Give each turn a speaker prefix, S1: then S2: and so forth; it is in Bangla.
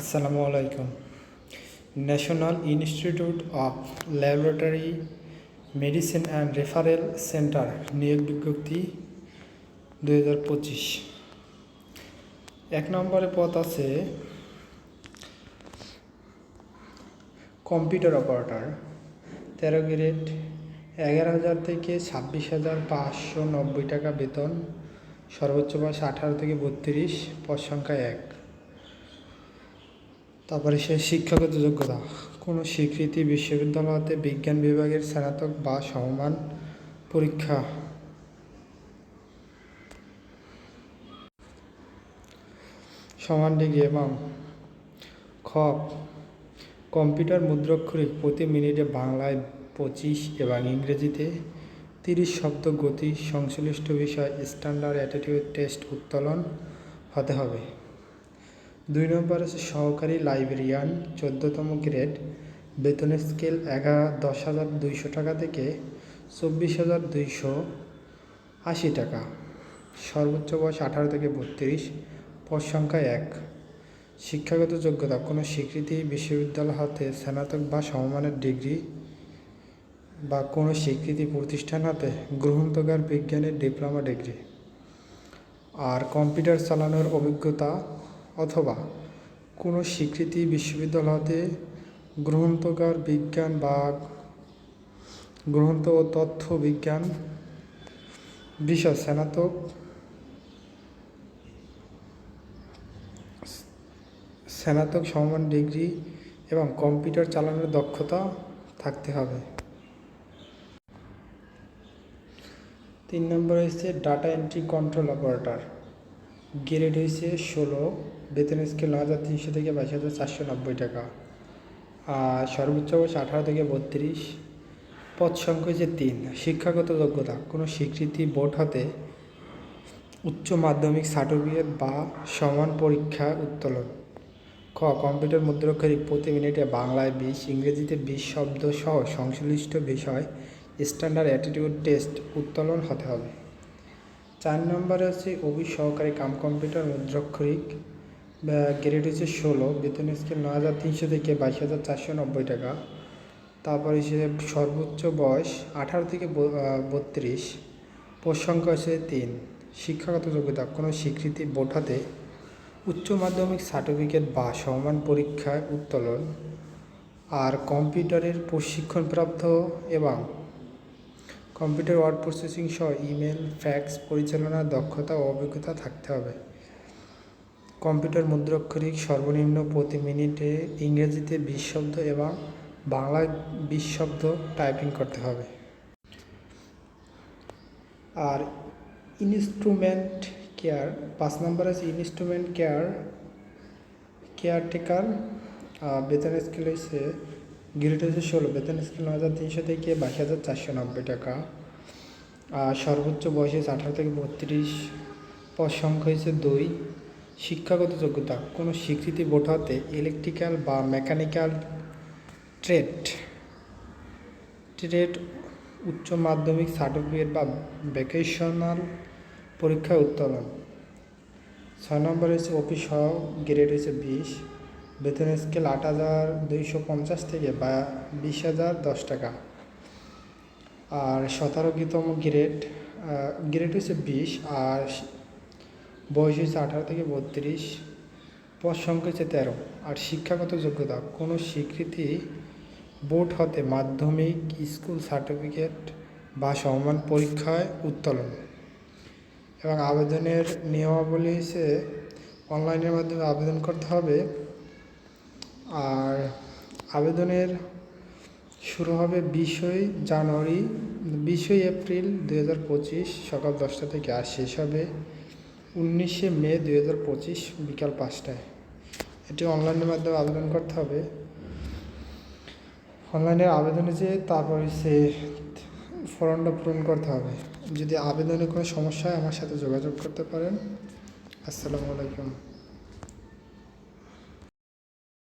S1: আসসালামু আলাইকুম। National institute of laboratory medicine and referral centre, নিয়োগ বিজ্ঞপ্তি পঁচিশ। এক নম্বরে পথ আছে কম্পিউটার অপারেটর, তেরো গ্রেড, এগারো হাজার থেকে ছাব্বিশ হাজার পাঁচশো নব্বই টাকা বেতন, সর্বোচ্চ বয়স আঠারো থেকে বত্রিশ, পদ সংখ্যা এক। তারপরে সে শিক্ষাগত যোগ্যতা। কোনো স্বীকৃতি বিশ্ববিদ্যালয়তে বিজ্ঞান বিভাগের স্নাতক বা সমমান পরীক্ষা। সমান ডিগ্রি এবং খ. কম্পিউটার মুদ্রাক্ষরিক প্রতি মিনিটে বাংলায় পঁচিশ এবং ইংরেজিতে তিরিশ শব্দ গতি সংশ্লিষ্ট বিষয় স্ট্যান্ডার্ড অ্যাটিটিউড টেস্ট উত্তোলন হতে হবে। দুই নম্বর আছে সহকারী লাইব্রেরিয়ান, চোদ্দোতম গ্রেড বেতনের স্কেল এগারো, দশ হাজার দুইশো টাকা থেকে চব্বিশ হাজার দুইশো আশি টাকা। সর্বোচ্চ বয়স আঠারো থেকে বত্রিশ, পদ সংখ্যা এক। শিক্ষাগত যোগ্যতা, কোনো স্বীকৃতি, বিশ্ববিদ্যালয় হতে স্নাতক বা সমমানের ডিগ্রি বা কোনো স্বীকৃতি প্রতিষ্ঠান হাতে গ্রহণতকার বিজ্ঞানের ডিপ্লোমা ডিগ্রি। আর কম্পিউটার চালানোর অভিজ্ঞতা অথবা কোনো স্বীকৃতি বিশ্ববিদ্যালয় হতে গ্রন্থকার বিজ্ঞান বা গ্রন্থ ও তথ্য বিজ্ঞান বিষয় স্নাতক স্নাতক সমান ডিগ্রি এবং কম্পিউটার চালানোর দক্ষতা থাকতে হবে। তিন নম্বর হচ্ছে data entry control operator grade হয়েছে ষোলো। বেতন স্কেল ন হাজার তিনশো থেকে বাইশ হাজার চারশো নব্বই টাকা। আর সর্বোচ্চ বয়স আঠারো থেকে বত্রিশ। পদ সংখ্যা হচ্ছে তিন। শিক্ষাগত যোগ্যতা। কোনো স্বীকৃতি বোর্ড হতে উচ্চ মাধ্যমিক সার্টিফিকেট বা সমান পরীক্ষা উত্তোলন। খ, কম্পিউটার মুদ্রাক্ষরিক প্রতি মিনিটে বাংলায় বিশ, ইংরেজিতে বিশ শব্দ সহ সংশ্লিষ্ট বিষয় স্ট্যান্ডার্ড অ্যাটিটিউড টেস্ট উত্তোলন হতে হবে। চার নম্বরে হচ্ছে অফিস সহকারী কাম কম্পিউটার মুদ্রাক্ষরিক গ্রেড হচ্ছে ষোলো, বেতন স্কেল ন হাজার তিনশো থেকে বাইশ হাজার চারশো নব্বই টাকা। তারপর হিসেবে সর্বোচ্চ বয়স আঠারো থেকে বত্রিশ পোষ সংখ্যা হচ্ছে তিন। শিক্ষাগত যোগ্যতা, কোনো স্বীকৃতি হাতে। উচ্চ মাধ্যমিক সার্টিফিকেট বা সমান পরীক্ষায় উত্তোলন। আর কম্পিউটারের প্রশিক্ষণপ্রাপ্ত এবং কম্পিউটার ওয়ার্ড প্রসেসিং সহ ইমেল, ফ্যাক্স পরিচালনার দক্ষতা ও অভিজ্ঞতা থাকতে হবে। কম্পিউটার মুদ্রাক্ষরিক সর্বনিম্ন প্রতি মিনিটে ইংরেজিতে বিশ শব্দ এবং বাংলায় বিশ শব্দ টাইপিং করতে হবে। আর ইনস্ট্রুমেন্ট কেয়ার, পাঁচ নম্বর আছে ইনস্ট্রুমেন্ট কেয়ার, কেয়ারটেকার বেতন স্কেল হয়েছে গ্রেড হচ্ছে ষোলো। বেতন স্কেল ন হাজার তিনশো থেকে বাইশ হাজার চারশো নব্বই টাকা। আর সর্বোচ্চ বয়স হয়েছে আঠারো থেকে বত্রিশ। পদ সংখ্যা হয়েছে দুই। শিক্ষাগত যোগ্যতা, কোনো স্বীকৃতি হতে ইলেকট্রিক্যাল বা মেকানিক্যাল ট্রেড ট্রেড উচ্চ মাধ্যমিক সার্টিফিকেট বা ভেকেশনাল পরীক্ষায় উত্তোলন ছয় নম্বর হচ্ছে অফিস সহ গ্রেড হয়েছে বিশ। বেতন স্কেল আট হাজার দুইশো পঞ্চাশ থেকে বা বিশ হাজার দশ টাকা। আর সতেরো সতেরোতম গ্রেড গ্রেড হচ্ছে বিশ, আর বয়স হচ্ছে আঠারো থেকে বত্রিশ, পদ সংখ্যা হচ্ছে তেরো। আর শিক্ষাগত যোগ্যতা, কোনো স্বীকৃতি বোর্ড হতে মাধ্যমিক, স্কুল সার্টিফিকেট বা সমান পরীক্ষায় উত্তোলন। এবং আবেদনের নিয়মাবলী হচ্ছে অনলাইনের মাধ্যমে আবেদন করতে হবে। আর আবেদনের শুরু হবে বিশই জানুয়ারি, বিশই এপ্রিল দুই হাজার পঁচিশ সকাল দশটা থেকে আর শেষ হবে উনিশে মে দুই হাজার পঁচিশ বিকাল পাঁচটায়। এটি অনলাইনের মাধ্যমে আবেদন করতে হবে। অনলাইনে আবেদনে যে তারপর সে ফর্মটা পূরণ করতে হবে। যদি আবেদনে কোনো সমস্যা হয়, আমার সাথে যোগাযোগ করতে পারেন। আসসালামু আলাইকুম।